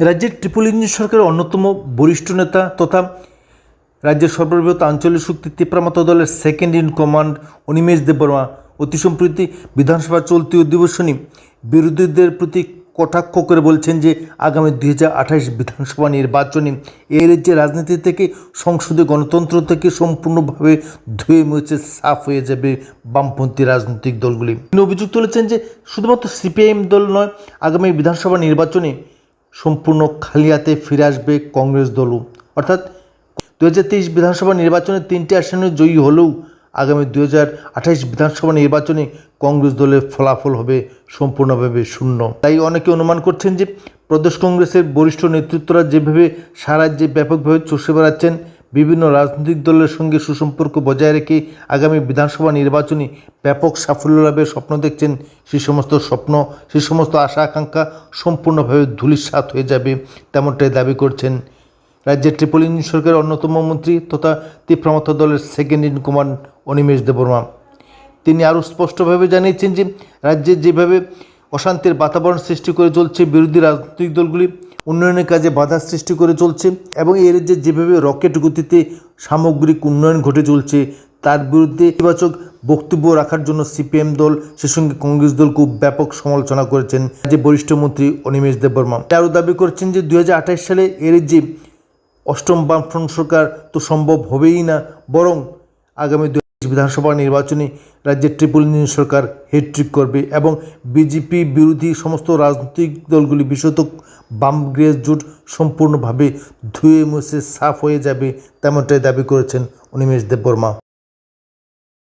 রাজ্যের triple engine সরকারের অন্যতম বরিষ্ঠ নেতা তথা রাজ্যের সর্ববৃহৎ আঞ্চলিক শক্তি তিপ্রামত দলের second in command Animesh Debbarma অতি সম্প্রতি বিধানসভা চলতি অধিবেশনে বিরোধীদের প্রতি কটাক্ষ করে বলছেন যে আগামী দুই হাজার আঠাশ বিধানসভা নির্বাচনে এই রাজ্যের রাজনীতি থেকে সংসদে গণতন্ত্র থেকে সম্পূর্ণভাবে ধুয়ে মুছে সাফ হয়ে যাবে বামপন্থী রাজনৈতিক দলগুলি। তিনি অভিযোগ তুলেছেন যে শুধুমাত্র সিপিআইএম দল নয়, আগামী বিধানসভা নির্বাচনে সম্পূর্ণ খালিয়াতে ফিরে আসবে কংগ্রেস দলও অর্থাৎ দু হাজার তেইশ বিধানসভা নির্বাচনে তিনটি আসনে জয়ী হলেও আগামী দু বিধানসভা নির্বাচনে কংগ্রেস দলের ফলাফল হবে সম্পূর্ণভাবে শূন্য। তাই অনেকে অনুমান করছেন যে প্রদেশ কংগ্রেসের বরিষ্ঠ নেতৃত্বরা যেভাবে সারা রাজ্যে ব্যাপকভাবে চষে বেড়াচ্ছেন বিভিন্ন রাজনৈতিক দলের সঙ্গে সুসম্পর্ক বজায় রেখে আগামী বিধানসভা নির্বাচনে ব্যাপক সাফল্য লাভের স্বপ্ন দেখছেন। সেই সমস্ত স্বপ্ন সেই সমস্ত আশা, আকাঙ্ক্ষা সম্পূর্ণভাবে ধূলিসাৎ হয়ে যাবে তেমনটাই দাবি করছেন। রাজ্যের ট্রিপল ইঞ্জিন সরকারের অন্যতম মন্ত্রী তথা তীব্রমত দলের second in command Animesh Debbarma. তিনি আরও স্পষ্টভাবে জানিয়েছেন যে, রাজ্যে যেভাবে অশান্তির বাতাবরণ সৃষ্টি করে চলছে বিরোধী রাজনৈতিক দলগুলি উন্নয়নের কাজে বাধা সৃষ্টি করে চলছে এবং এর রাজ্যে যেভাবে রকেট গতিতে সামগ্রিক উন্নয়ন ঘটে চলছে, তার বিরুদ্ধে ইতিবাচক বক্তব্য রাখার জন্য সিপিএম দল, সে সঙ্গে কংগ্রেস দল খুব ব্যাপক সমালোচনা করেছেন যে বরিষ্ঠ মন্ত্রী অনিমেষ দেববর্মা। আরও দাবি করছেন যে দু হাজার আঠাশ সালে এর যে অষ্টম বামফ্রন্ট সরকার তো সম্ভব হবেই না, বরং আগামী বিধানসভা নির্বাচনে রাজ্যে ট্রিপল ইঞ্জিন সরকার হেডট্রিক করবে এবং বিজেপি বিরোধী সমস্ত রাজনৈতিক দলগুলি বিশেষত বাম গ্রেস জোট সম্পূর্ণভাবে ধুয়ে মুছে সাফ হয়ে যাবে, তেমনটাই দাবি করেছেন অনিমেষ দেববর্মা।